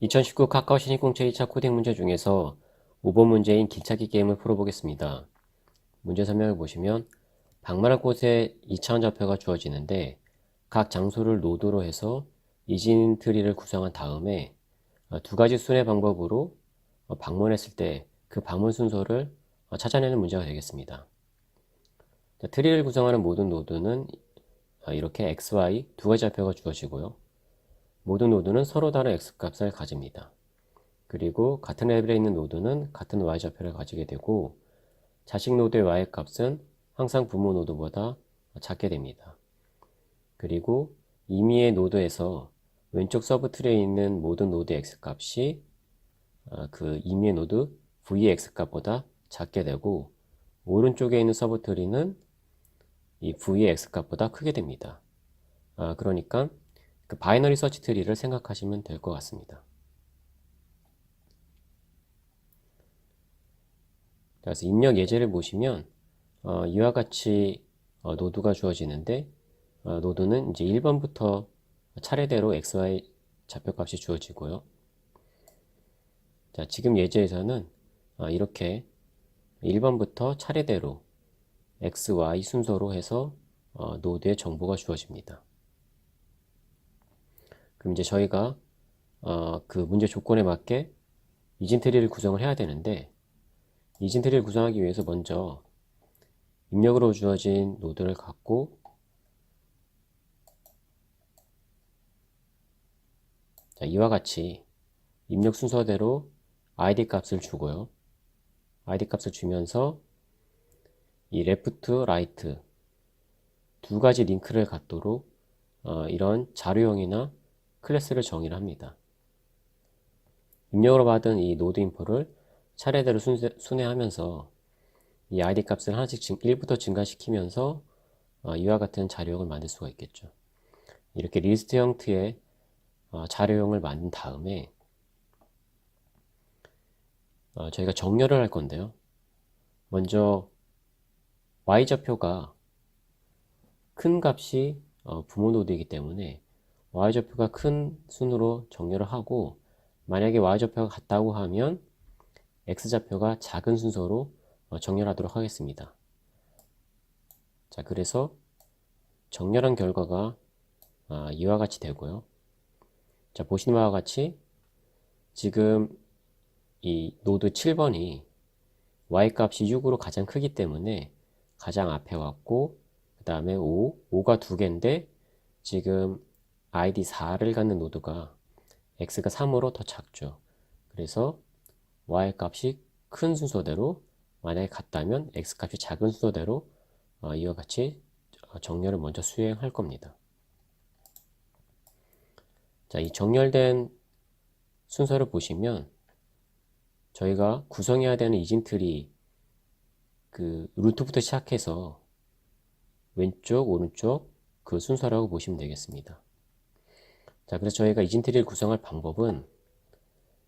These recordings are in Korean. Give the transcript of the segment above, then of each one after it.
2019 카카오 신입공채 2차 코딩 문제 중에서 5번 문제인 길찾기 게임을 풀어보겠습니다. 문제 설명을 보시면 방문할 곳에 2차원 좌표가 주어지는데 각 장소를 노드로 해서 이진 트리를 구성한 다음에 어, 두 가지 순의 방법으로 어, 방문했을 때 그 방문 순서를 어, 찾아내는 문제가 되겠습니다. 자, 트리를 구성하는 모든 노드는 어, 이렇게 x, y 두 가지 좌표가 주어지고요. 모든 노드는 서로 다른 x값을 가집니다. 그리고 같은 레벨에 있는 노드는 같은 y좌표를 가지게 되고 자식 노드의 y값은 항상 부모 노드보다 작게 됩니다. 그리고 임의의 노드에서 왼쪽 서브 트리에 있는 모든 노드 x값이 아, 그 임의의 노드 v의 x값보다 작게 되고 오른쪽에 있는 서브 트리는 이 v의 x값보다 크게 됩니다. 아, 그러니까 그 바이너리 서치 트리를 생각하시면 될 것 같습니다. 그래서 입력 예제를 보시면 어, 이와 같이 어, 노드가 주어지는데 어, 노드는 이제 1번부터 차례대로 xy 좌표값이 주어지고요. 자, 지금 예제에서는 어, 이렇게 1번부터 차례대로 x, y 순서로 해서 어, 노드의 정보가 주어집니다. 그럼 이제 저희가 어, 그 문제 조건에 맞게 이진 트리를 구성을 해야 되는데 이진 트리를 구성하기 위해서 먼저 입력으로 주어진 노드를 갖고 자, 이와 같이 입력 순서대로 id 값을 주고요. id 값을 주면서 이 left, right 두 가지 링크를 갖도록 어, 이런 자료형이나 클래스를 정의를 합니다. 입력으로 받은 이 노드 인포를 차례대로 순세, 순회하면서 이 id 값을 하나씩 증, 1부터 증가시키면서 어, 이와 같은 자료형을 만들 수가 있겠죠. 이렇게 리스트 형태의 어, 자료형을 만든 다음에 어, 저희가 정렬을 할 건데요. 먼저 y좌표가 큰 값이 어, 부모 노드이기 때문에 y좌표가 큰 순으로 정렬을 하고 만약에 y좌표가 같다고 하면 x좌표가 작은 순서로 어, 정렬하도록 하겠습니다. 자, 그래서 정렬한 결과가 아, 이와 같이 되고요. 자, 보시는 바와 같이 지금 이 노드 7번이 y값이 6으로 가장 크기 때문에 가장 앞에 왔고 그 다음에 5, 5가 두 개인데 지금 id 4를 갖는 노드가 x가 3으로 더 작죠. 그래서 y 값이 큰 순서대로 만약에 같다면 x 값이 작은 순서대로 어, 이와 같이 정렬을 먼저 수행할 겁니다. 자, 이 정렬된 순서를 보시면 저희가 구성해야 되는 이진트리 그 루트부터 시작해서 왼쪽, 오른쪽 그 순서라고 보시면 되겠습니다. 자, 그래서 저희가 이진트리를 구성할 방법은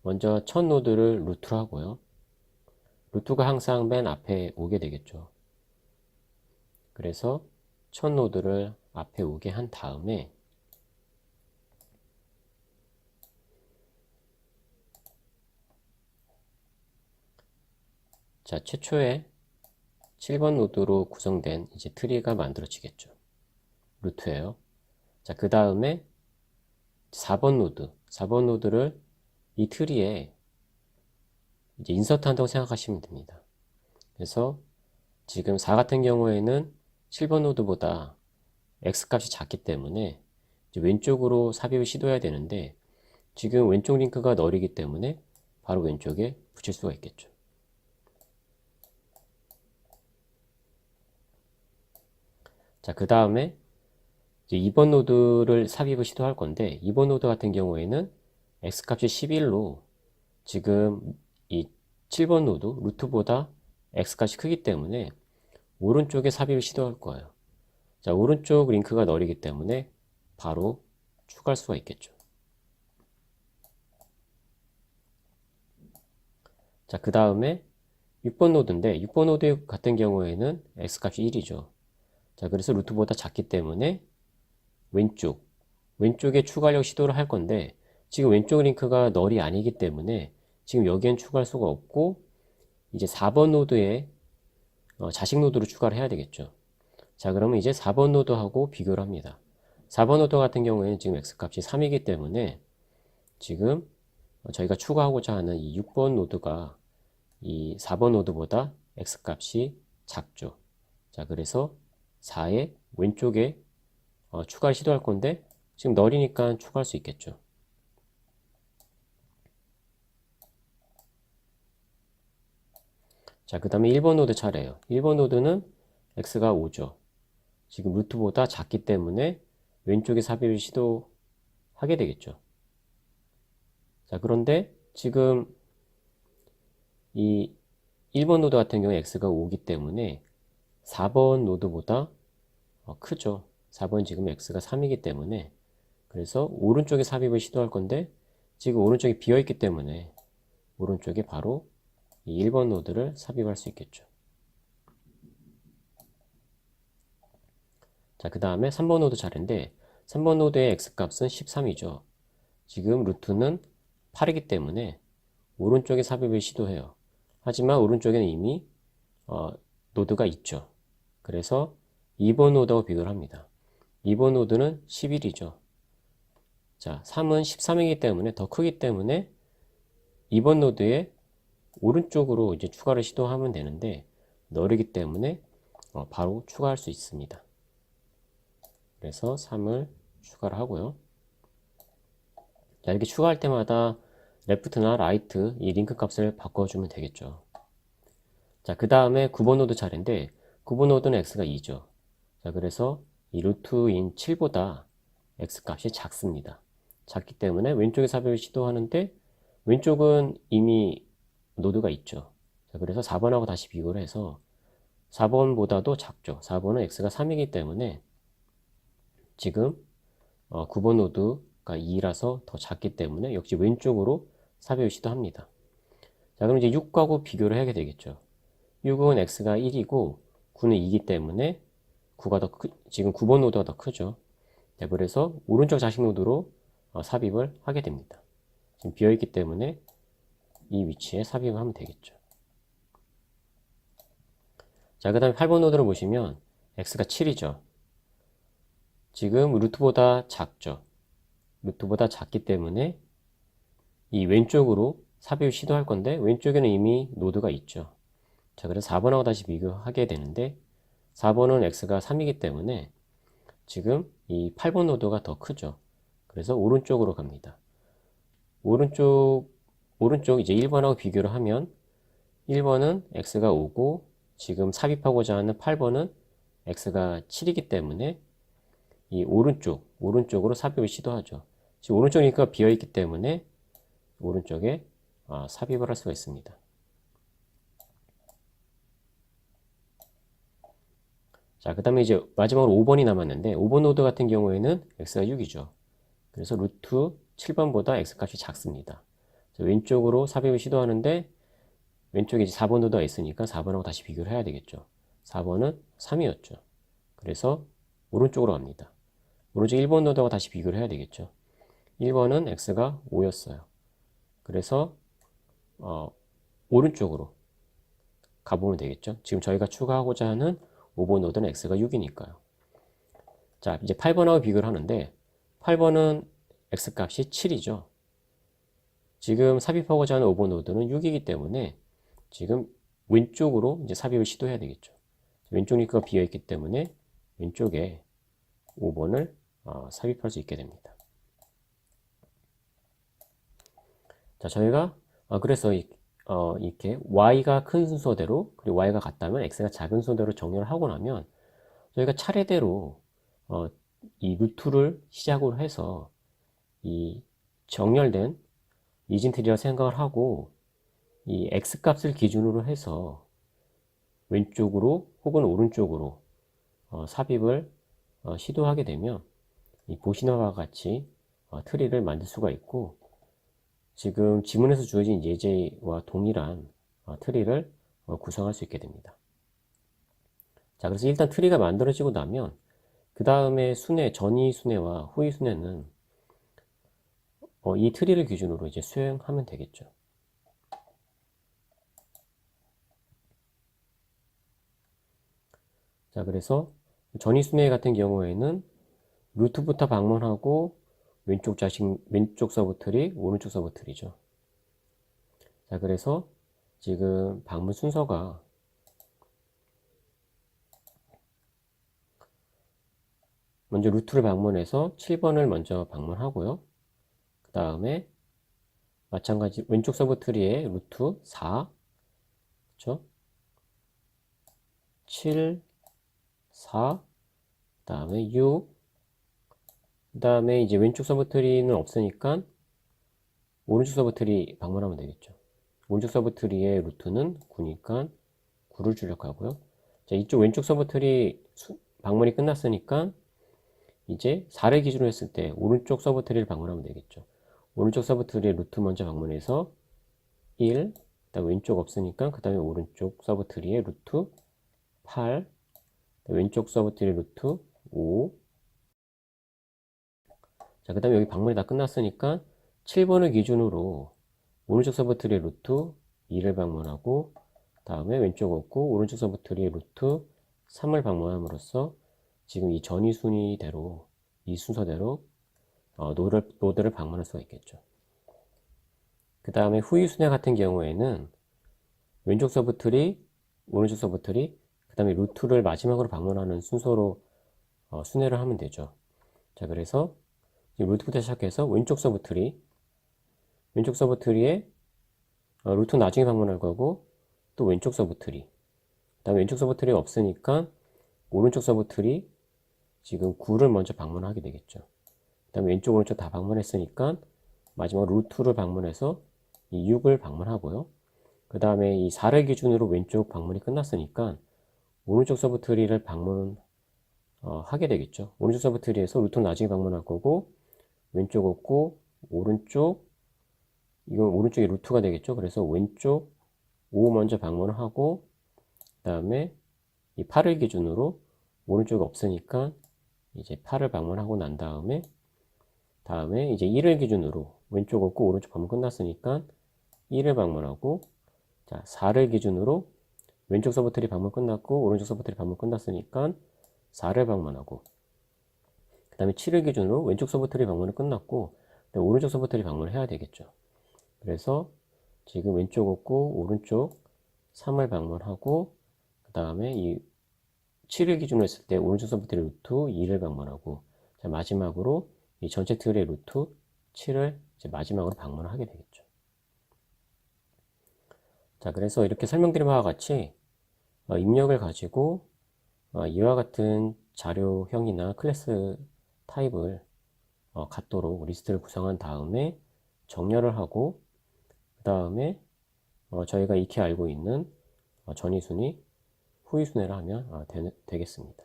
먼저 첫 노드를 루트로 하고요. 루트가 항상 맨 앞에 오게 되겠죠. 그래서 첫 노드를 앞에 오게 한 다음에 자, 최초에 7번 노드로 구성된 이제 트리가 만들어지겠죠. 루트예요. 자, 그 다음에 4번 노드, 4번 노드를 이 트리에 이제 인서트 한다고 생각하시면 됩니다. 그래서 지금 4 같은 경우에는 7번 노드보다 x 값이 작기 때문에 왼쪽으로 삽입을 시도해야 되는데 지금 왼쪽 링크가 널이기 때문에 바로 왼쪽에 붙일 수가 있겠죠. 자, 그 다음에 2번 노드를 삽입을 시도할 건데 2번 노드 같은 경우에는 x값이 11로 지금 이 7번 노드 루트보다 x값이 크기 때문에 오른쪽에 삽입을 시도할 거예요. 자, 오른쪽 링크가 널이기 때문에 바로 추가할 수가 있겠죠. 자, 그 다음에 6번 노드인데 6번 노드 같은 경우에는 x값이 1이죠. 자, 그래서 루트보다 작기 때문에 왼쪽, 왼쪽에 추가하려고 시도를 할 건데 지금 왼쪽 링크가 널이 아니기 때문에 지금 여기엔 추가할 수가 없고 이제 4번 노드에 어, 자식 노드로 추가를 해야 되겠죠. 자, 그러면 이제 4번 노드하고 비교를 합니다. 4번 노드 같은 경우에는 지금 x값이 3이기 때문에 지금 저희가 추가하고자 하는 이 6번 노드가 이 4번 노드보다 x값이 작죠. 자, 그래서 4의 왼쪽에 어, 추가를 시도할 건데 지금 널이니까 추가할 수 있겠죠. 자, 그 다음에 1번 노드 차례예요. 1번 노드는 x가 5죠. 지금 루트보다 작기 때문에 왼쪽에 삽입을 시도하게 되겠죠. 자, 그런데 지금 이 1번 노드 같은 경우에 x가 5기 때문에 4번 노드보다 어, 크죠. 4번 지금 x가 3이기 때문에 그래서 오른쪽에 삽입을 시도할 건데 지금 오른쪽이 비어 있기 때문에 오른쪽에 바로 이 1번 노드를 삽입할 수 있겠죠. 자, 그 다음에 3번 노드 차례인데 3번 노드의 x값은 13이죠. 지금 루트는 8이기 때문에 오른쪽에 삽입을 시도해요. 하지만 오른쪽에는 이미 어, 노드가 있죠. 그래서 2번 노드하고 비교를 합니다. 2번 노드는 11이죠. 자, 3은 13이기 때문에 더 크기 때문에 2번 노드에 오른쪽으로 이제 추가를 시도하면 되는데 너르기 때문에 어, 바로 추가할 수 있습니다. 그래서 3을 추가를 하고요. 자, 이렇게 추가할 때마다 레프트나 라이트 이 링크 값을 바꿔주면 되겠죠. 자, 그 다음에 9번 노드 차례인데 9번 노드는 x가 2죠. 자, 그래서 이 루트인 7보다 x 값이 작습니다. 작기 때문에 왼쪽에 삽입을 시도하는데 왼쪽은 이미 노드가 있죠. 자, 그래서 4번하고 다시 비교를 해서 4번보다도 작죠. 4번은 x가 3이기 때문에 지금 어, 9번 노드가 2라서 더 작기 때문에 역시 왼쪽으로 삽입을 시도합니다. 자, 그럼 이제 6하고 비교를 하게 되겠죠. 6은 x가 1이고 9는 2이기 때문에 9가 더 크, 지금 9번 노드가 더 크죠. 자, 그래서 오른쪽 자식 노드로 어, 삽입을 하게 됩니다. 지금 비어있기 때문에 이 위치에 삽입을 하면 되겠죠. 자, 그 다음에 8번 노드를 보시면 x가 7이죠. 지금 루트보다 작죠. 루트보다 작기 때문에 이 왼쪽으로 삽입을 시도할 건데 왼쪽에는 이미 노드가 있죠. 자, 그래서 4번하고 다시 비교하게 되는데 4번은 x가 3이기 때문에 지금 이 8번 노드가 더 크죠. 그래서 오른쪽으로 갑니다. 오른쪽 오른쪽 이제 1번하고 비교를 하면 1번은 x가 5고 지금 삽입하고자 하는 8번은 x가 7이기 때문에 이 오른쪽, 오른쪽으로 삽입을 시도하죠. 지금 오른쪽이니까 비어있기 때문에 오른쪽에 아, 삽입을 할 수가 있습니다. 자, 그 다음에 이제 마지막으로 5번이 남았는데 5번 노드 같은 경우에는 x가 6이죠. 그래서 루트 7번보다 x값이 작습니다. 왼쪽으로 삽입을 시도하는데 왼쪽에 이제 4번 노드가 있으니까 4번하고 다시 비교를 해야 되겠죠. 4번은 3이었죠. 그래서 오른쪽으로 갑니다. 오른쪽 1번 노드하고 다시 비교를 해야 되겠죠. 1번은 x가 5였어요. 그래서 어, 오른쪽으로 가보면 되겠죠. 지금 저희가 추가하고자 하는 5번 노드는 x가 6이니까요. 자, 이제 8번하고 비교를 하는데 8번은 x값이 7이죠. 지금 삽입하고자 하는 5번 노드는 6이기 때문에 지금 왼쪽으로 이제 삽입을 시도해야 되겠죠. 왼쪽 링크가 비어있기 때문에 왼쪽에 5번을 어, 삽입할 수 있게 됩니다. 자, 저희가 어, 그래서 이, 어, 이렇게 y가 큰 순서대로 그리고 y가 같다면 x가 작은 순서대로 정렬을 하고 나면 저희가 차례대로 어, 이 루트를 시작으로 해서 이 정렬된 이진트리라 생각을 하고 이 x값을 기준으로 해서 왼쪽으로 혹은 오른쪽으로 어, 삽입을 어, 시도하게 되면 이 보시는 바와 같이 어, 트리를 만들 수가 있고 지금 지문에서 주어진 예제와 동일한 어, 트리를 어, 구성할 수 있게 됩니다. 자, 그래서 일단 트리가 만들어지고 나면 그 다음에 순회, 전이 순회와 후이 순회는 어, 이 트리를 기준으로 이제 수행하면 되겠죠. 자, 그래서 전이 순회 같은 경우에는 루트부터 방문하고 왼쪽 자식, 왼쪽 서브트리, 오른쪽 서브트리죠. 자, 그래서 지금 방문 순서가 먼저 루트를 방문해서 7번을 먼저 방문하고요. 그 다음에 마찬가지 왼쪽 서브트리에 루트 4, 그렇죠? 7, 4, 그 다음에 6, 그 다음에 이제 왼쪽 서브트리는 없으니까 오른쪽 서브트리 방문하면 되겠죠. 오른쪽 서브트리의 루트는 9니까 9를 출력하고요. 자, 이쪽 왼쪽 서브트리 방문이 끝났으니까 이제 4를 기준으로 했을 때 오른쪽 서브트리를 방문하면 되겠죠. 오른쪽 서브트리의 루트 먼저 방문해서 1, 그다음 왼쪽 없으니까 그 다음에 오른쪽 서브트리의 루트 8, 왼쪽 서브트리 루트 5. 자, 그 다음에 여기 방문이 다 끝났으니까 7번을 기준으로 오른쪽 서브트리의 루트 2를 방문하고 다음에 왼쪽 없고 오른쪽 서브트리의 루트 3을 방문함으로써 지금 이 전위 순위대로 이 순서대로 어, 노드를, 노드를 방문할 수가 있겠죠. 그 다음에 후위 순회 같은 경우에는 왼쪽 서브트리, 오른쪽 서브트리, 그 다음에 루트를 마지막으로 방문하는 순서로 어, 순회를 하면 되죠. 자, 그래서 루트부터 시작해서 왼쪽 서브 트리, 왼쪽 서브 트리에 어, 루트 나중에 방문할 거고 또 왼쪽 서브 트리, 그 다음에 왼쪽 서브 트리가 없으니까 오른쪽 서브 트리 지금 9를 먼저 방문하게 되겠죠. 그 다음에 왼쪽 오른쪽 다 방문했으니까 마지막 루트를 방문해서 이 6을 방문하고요. 그 다음에 이 4를 기준으로 왼쪽 방문이 끝났으니까 오른쪽 서브 트리를 방문 어, 하게 되겠죠. 오른쪽 서브 트리에서 루트 나중에 방문할 거고 왼쪽 없고 오른쪽 이건 오른쪽이 루트가 되겠죠. 그래서 왼쪽 5 먼저 방문을 하고 그 다음에 이 8을 기준으로 오른쪽이 없으니까 이제 8을 방문하고 난 다음에 다음에 이제 1을 기준으로 왼쪽 없고 오른쪽 방문 끝났으니까 1을 방문하고 자 4를 기준으로 왼쪽 서브트리 방문 끝났고 오른쪽 서브트리 방문 끝났으니까 4를 방문하고 그 다음에 7을 기준으로 왼쪽 서브트리 방문은 끝났고 오른쪽 서브트리 방문을 해야 되겠죠 그래서 지금 왼쪽 없고 오른쪽 3을 방문하고 그 다음에 이 7을 기준으로 했을 때 오른쪽 서브트리 루트 2를 방문하고 자, 마지막으로 이 전체 틀의 루트 7을 이제 마지막으로 방문을 하게 되겠죠. 자, 그래서 이렇게 설명드린 바와 같이 어, 입력을 가지고 어, 이와 같은 자료형이나 클래스 타입을 어, 갖도록 리스트를 구성한 다음에 정렬을 하고 그 다음에 어, 저희가 익히 알고 있는 어, 전이순위 후위순회를 하면 아, 되, 되겠습니다.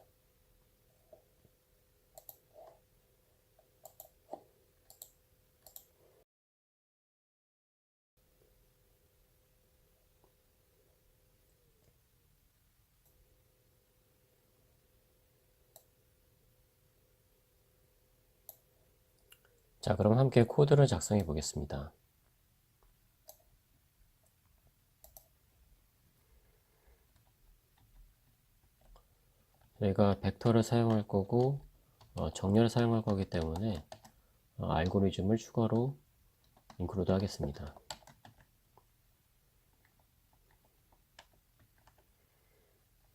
자, 그럼 함께 코드를 작성해 보겠습니다. 저희가 벡터를 사용할 거고 어, 정렬을 사용할 거기 때문에 어, 알고리즘을 추가로 인클루드 하겠습니다.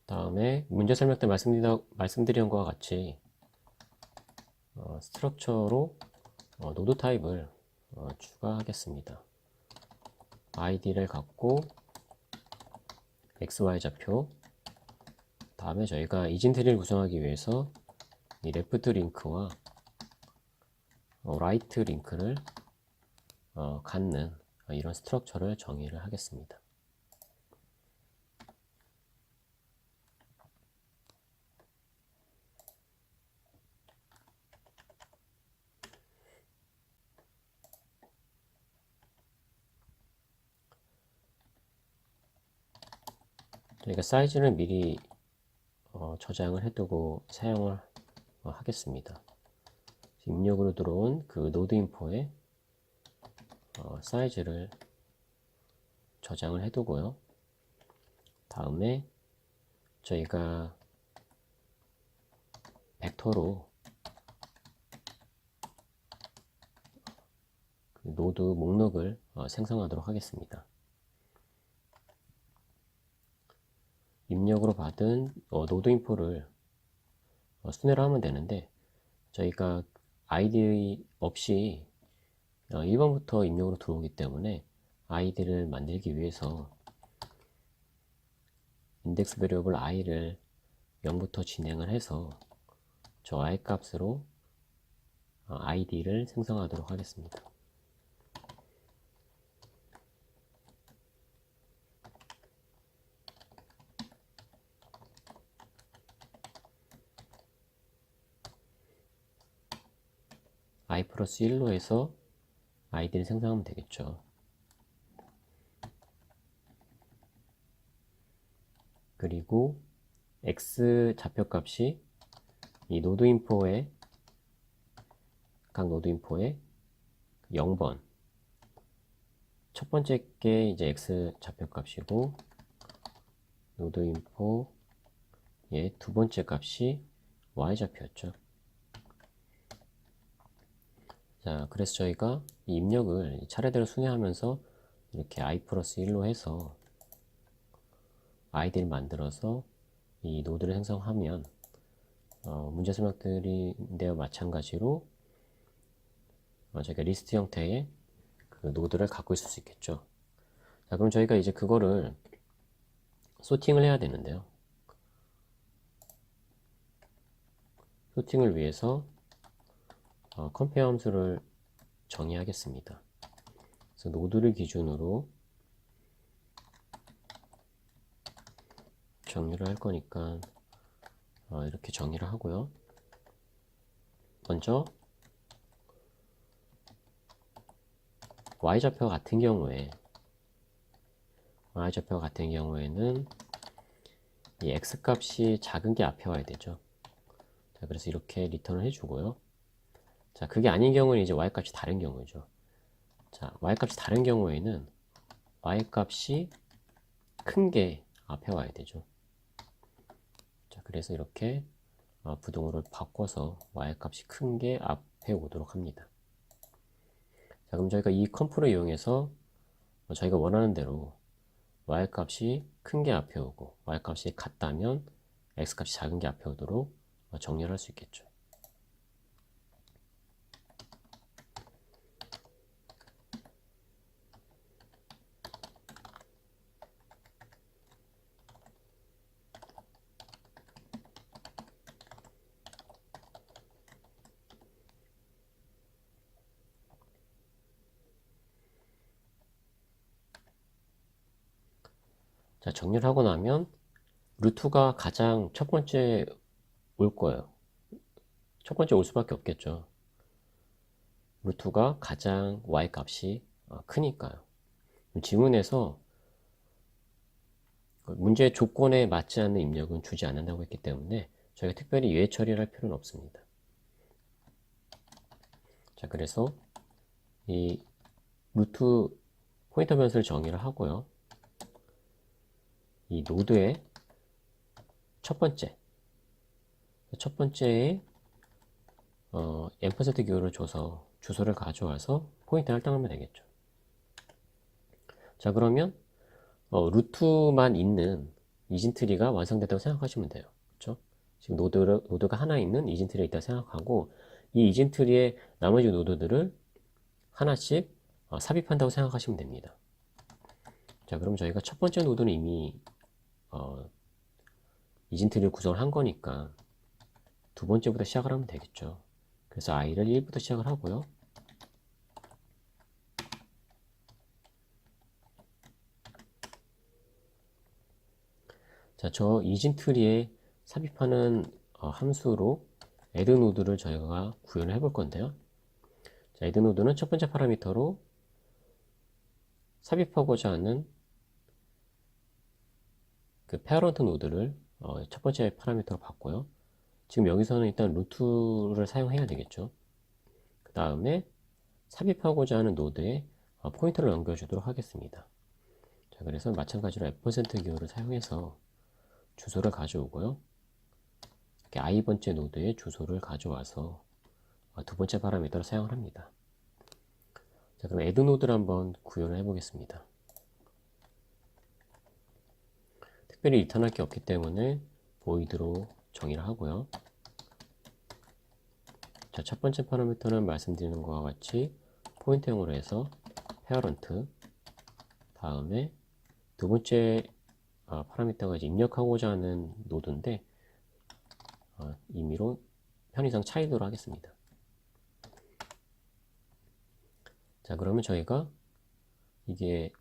다음에 문제 설명 때 말씀드린, 것과 같이 어, 스트럭처로 어, 노드 타입을 어, 추가하겠습니다. id를 갖고 xy 좌표 다음에 저희가 이진트리를 구성하기 위해서 이 레프트 링크와 어, 라이트 링크를 어, 갖는 이런 스트럭처를 정의를 하겠습니다. 저희가 사이즈를 미리 어, 저장을 해두고 사용을 어, 하겠습니다. 입력으로 들어온 그 노드 인포에 어, 사이즈를 저장을 해두고요. 다음에 저희가 벡터로 그 노드 목록을 어, 생성하도록 하겠습니다. 입력으로 받은 어, 노드 인포를 어, 순회로 하면 되는데 저희가 아이디 없이 어, 1번부터 입력으로 들어오기 때문에 아이디를 만들기 위해서 인덱스 베리어블 i를 0부터 진행을 해서 저 i 값으로 어, id를 생성하도록 하겠습니다. I 플러스 1로 해서 아이디를 생성하면 되겠죠. 그리고 x 좌표값이 이 노드 인포에 각 노드 인포에 0번 첫 번째 게 이제 x 좌표값이고 노드 인포의 두 번째 값이 y 좌표였죠. 자, 그래서 저희가 이 입력을 차례대로 순회하면서 이렇게 i 플러스 1로 해서 아이디를 만들어서 이 노드를 생성하면 어, 문제 설명들인데와 마찬가지로 어, 저희가 리스트 형태의 그 노드를 갖고 있을 수 있겠죠. 자, 그럼 저희가 이제 그거를 소팅을 해야 되는데요. 소팅을 위해서 어, 컴페어 함수를 정의하겠습니다. 그래서 노드를 기준으로 정리를 할 거니까 어, 이렇게 정의를 하고요. 먼저 y좌표 같은 경우에 y좌표 같은 경우에는 이 x값이 작은 게 앞에 와야 되죠. 자, 그래서 이렇게 리턴을 해주고요. 자, 그게 아닌 경우는 이제 y값이 다른 경우죠. 자, y값이 다른 경우에는 y값이 큰 게 앞에 와야 되죠. 자, 그래서 이렇게 어, 부동호를 바꿔서 y값이 큰 게 앞에 오도록 합니다. 자, 그럼 저희가 이 컴프를 이용해서 어, 저희가 원하는 대로 y값이 큰 게 앞에 오고 y값이 같다면 x값이 작은 게 앞에 오도록 어, 정리를 할수 있겠죠. 자, 정리를 하고 나면 루트가 가장 첫 번째 올 거예요. 첫 번째 올 수밖에 없겠죠. 루트가 가장 y 값이 어, 크니까요. 지문에서 문제 조건에 맞지 않는 입력은 주지 않는다고 했기 때문에 저희가 특별히 예외 처리를 할 필요는 없습니다. 자, 그래서 이 루트 포인터 변수를 정의를 하고요. 이 노드의 첫 번째 첫 번째에 어, 앰퍼센트 기호를 줘서 주소를 가져와서 포인트 할당하면 되겠죠. 자 그러면 어, 루트만 있는 이진트리가 완성됐다고 생각하시면 돼요. 그렇죠? 지금 노드, 노드가 하나 있는 이진트리가 있다고 생각하고 이 이진트리의 나머지 노드들을 하나씩 어, 삽입한다고 생각하시면 됩니다. 자 그럼 저희가 첫 번째 노드는 이미 어, 이진트리를 구성을 한 거니까 두 번째부터 시작을 하면 되겠죠. 그래서 i를 1부터 시작을 하고요. 자, 저 이진트리에 삽입하는 어, 함수로 add 노드를 저희가 구현을 해볼 건데요. 자, add 노드는 첫 번째 파라미터로 삽입하고자 하는 그 페어런트 노드를 어, 첫 번째 파라미터로 봤고요. 지금 여기서는 일단 루트를 사용해야 되겠죠. 그 다음에 삽입하고자 하는 노드의 어, 포인트를 넘겨주도록 하겠습니다. 자, 그래서 마찬가지로 F% 기호를 사용해서 주소를 가져오고요. 이렇게 i번째 노드의 주소를 가져와서 어, 두 번째 파라미터를 사용을 합니다. 자, 그럼 add 노드를 한번 구현을 해보겠습니다. 특별히 리턴할 게 없기 때문에 void로 정의를 하고요. 자, 첫 번째 파라미터는 말씀드리는 것과 같이 포인트형으로 해서 parent 다음에 두 번째 어, 파라미터가 이제 입력하고자 하는 노드인데 어, 임의로 편의상 차이드로 하겠습니다. 자 그러면 저희가 이게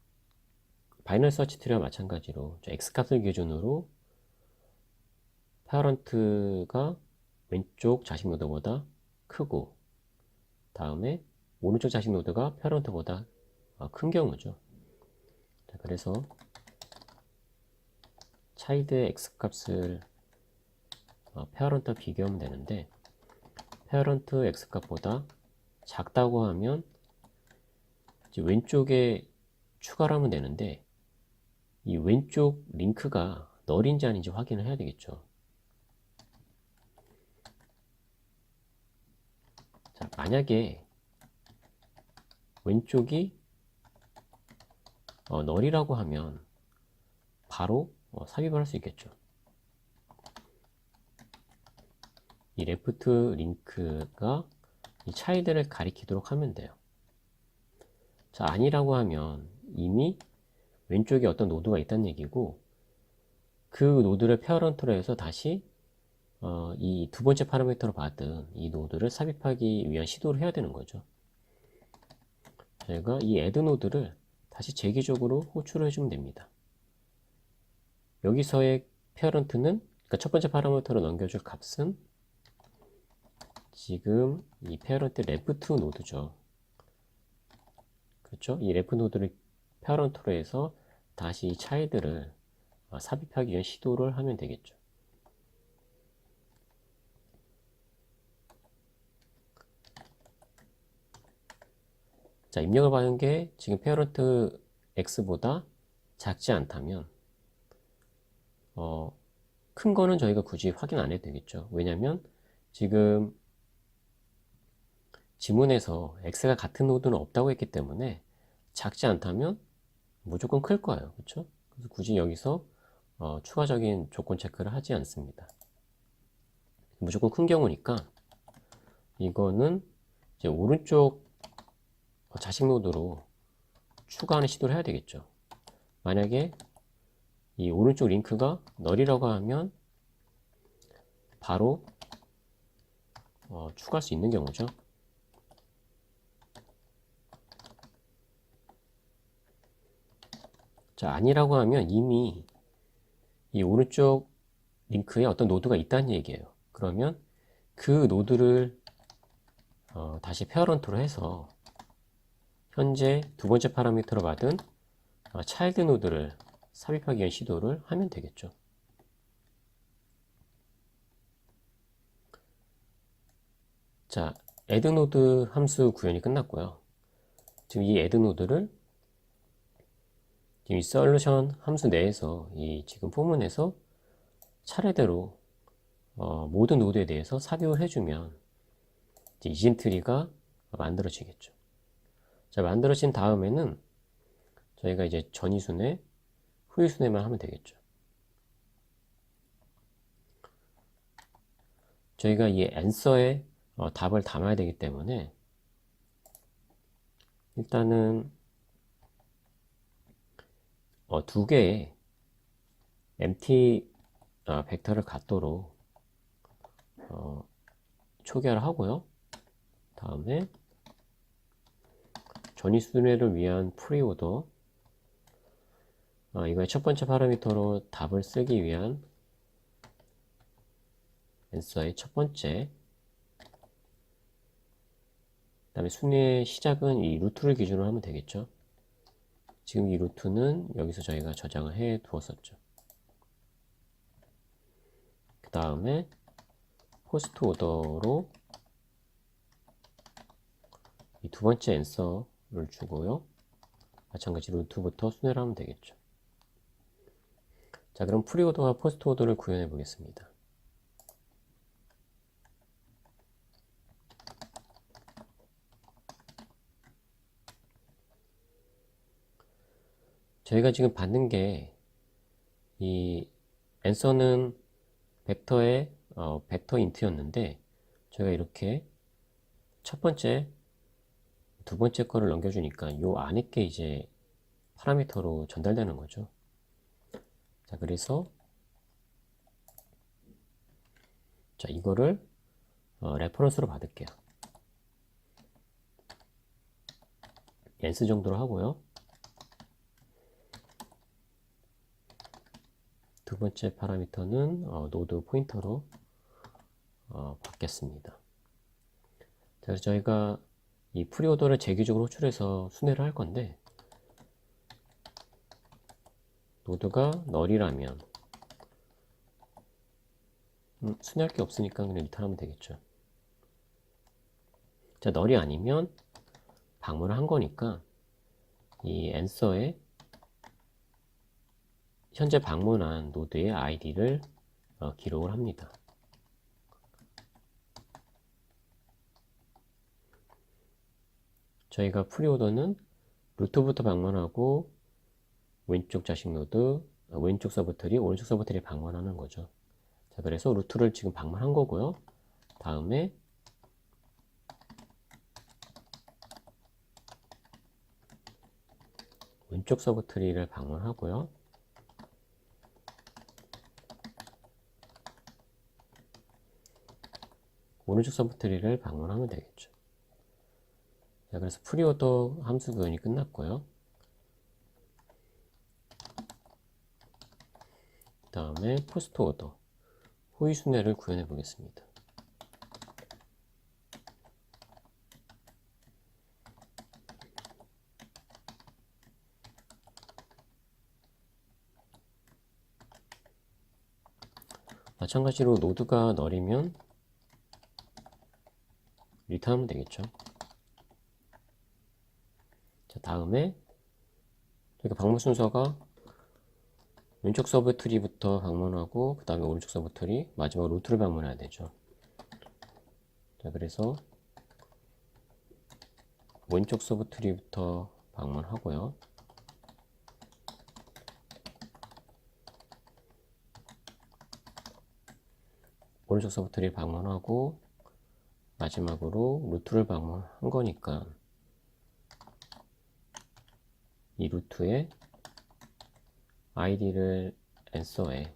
바이널 서치 트리와 마찬가지로 x값을 기준으로 파런트가 왼쪽 자식 노드보다 크고 다음에 오른쪽 자식 노드가 파런트보다 어, 큰 경우죠. 자, 그래서 차이드의 x값을 어, 페어런트와 비교하면 되는데 페어런트 x값보다 작다고 하면 왼쪽에 추가를 하면 되는데 이 왼쪽 링크가 널인지 아닌지 확인을 해야 되겠죠. 자, 만약에 왼쪽이 어, 널이라고 하면 바로 어, 삽입을 할 수 있겠죠. 이 레프트 링크가 이 차이드를 가리키도록 하면 돼요. 자, 아니라고 하면 이미 왼쪽에 어떤 노드가 있다는 얘기고 그 노드를 페어런트로 해서 다시 어, 이 두 번째 파라미터로 받은 이 노드를 삽입하기 위한 시도를 해야 되는 거죠. 저희가 이 add 노드를 다시 재기적으로 호출을 해주면 됩니다. 여기서의 페어런트는 그러니까 첫 번째 파라미터로 넘겨줄 값은 지금 이 페어런트 레프트 노드죠. 그렇죠? 이 레프 노드를 페어런트로 해서 다시 이 차이드를 어, 삽입하기 위한 시도를 하면 되겠죠. 자, 입력을 받은 게 지금 페어런트 x보다 작지 않다면 어, 큰 거는 저희가 굳이 확인 안 해도 되겠죠. 왜냐면 지금 지문에서 x가 같은 노드는 없다고 했기 때문에 작지 않다면 무조건 클 거예요. 그렇죠? 그래서 굳이 여기서 어, 추가적인 조건 체크를 하지 않습니다. 무조건 큰 경우니까 이거는 이제 오른쪽 어, 자식 노드로 추가하는 시도를 해야 되겠죠. 만약에 이 오른쪽 링크가 널이라고 하면 바로 어, 추가할 수 있는 경우죠. 자, 아니라고 하면 이미 이 오른쪽 링크에 어떤 노드가 있다는 얘기예요. 그러면 그 노드를 어, 다시 페어런트로 해서 현재 두 번째 파라미터로 받은 어, 차일드 노드를 삽입하기 위한 시도를 하면 되겠죠. 자, add 노드 함수 구현이 끝났고요. 지금 이 add 노드를 지금 이 솔루션 함수 내에서 이 지금 포문에서 차례대로 어, 모든 노드에 대해서 삽입을 해주면 이제 이진트리가 만들어지겠죠. 자, 만들어진 다음에는 저희가 이제 전이순회, 후이순회만 하면 되겠죠. 저희가 이 앤서에 어, 답을 담아야 되기 때문에 일단은 어, 두 개의 empty 어, 벡터를 갖도록 어, 초기화를 하고요. 다음에 전위 순회를 위한 프리오더 어, 이거의 첫 번째 파라미터로 답을 쓰기 위한 앤서의 첫 번째 그 다음에 순위의 시작은 이 루트를 기준으로 하면 되겠죠. 지금 이 루트는 여기서 저희가 저장을 해 두었었죠. 그 다음에 포스트 오더로 이 두 번째 앤서를 주고요. 마찬가지로 루트부터 순회를 하면 되겠죠. 자, 그럼 프리 오더와 포스트 오더를 구현해 보겠습니다. 저희가 지금 받는 게이 앤서는 벡터의 어, 벡터 인트였는데 저희가 이렇게 첫 번째, 두 번째 거를 넘겨주니까 요 안에 게 이제 파라미터로 전달되는 거죠. 자, 그래서 자, 이거를 어, 레퍼런스로 받을게요. n스 정도로 하고요. 두 번째 파라미터는 어, 노드 포인터로 어, 받겠습니다. 자, 저희가 이 프리오더를 재규적으로 호출해서 순회를 할 건데 노드가 널이라면 음, 순회할 게 없으니까 그냥 리턴하면 되겠죠. 자, 널이 아니면 방문을 한 거니까 이 앤서에 현재 방문한 노드의 아이디를 어, 기록을 합니다. 저희가 프리오더는 루트부터 방문하고 왼쪽 자식 노드, 어, 왼쪽 서브트리, 오른쪽 서브트리 방문하는 거죠. 자, 그래서 루트를 지금 방문한 거고요. 다음에 왼쪽 서브트리를 방문하고요. 오른쪽 서브트리를 방문하면 되겠죠. 자, 그래서 프리오더 함수 구현이 끝났고요. 다음에 포스트 오더 호의 순회를 구현해 보겠습니다. 마찬가지로 노드가 널이면 리턴하면 되겠죠. 자, 다음에 저희가 방문 순서가 왼쪽 서브 트리부터 방문하고 그 다음에 오른쪽 서브 트리 마지막 루트를 방문해야 되죠. 자, 그래서 왼쪽 서브 트리부터 방문하고요. 오른쪽 서브 트리 방문하고 마지막으로 루트를 방문한 거니까 이 루트에 앤서에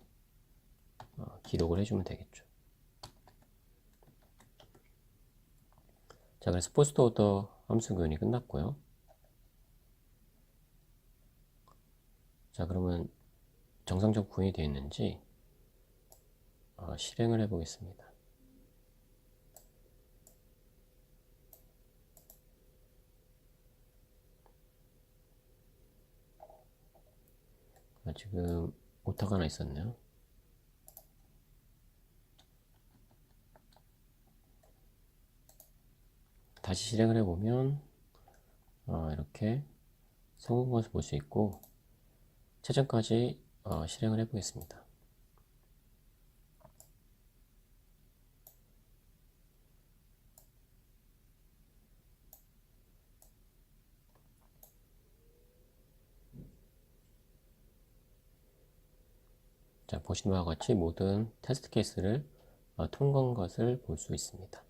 어, 기록을 해주면 되겠죠. 자, 그래서 포스트 오더 함수 구현이 끝났고요. 자, 그러면 정상적 구현이 되어 있는지 어, 실행을 해 보겠습니다. 아, 지금 오타가 하나 있었네요. 다시 실행을 해보면 어, 이렇게 성공 것을 볼 수 있고 최전까지 어, 실행을 해보겠습니다. 자, 보시는 바와 같이 모든 테스트 케이스를 어, 통과한 것을 볼 수 있습니다.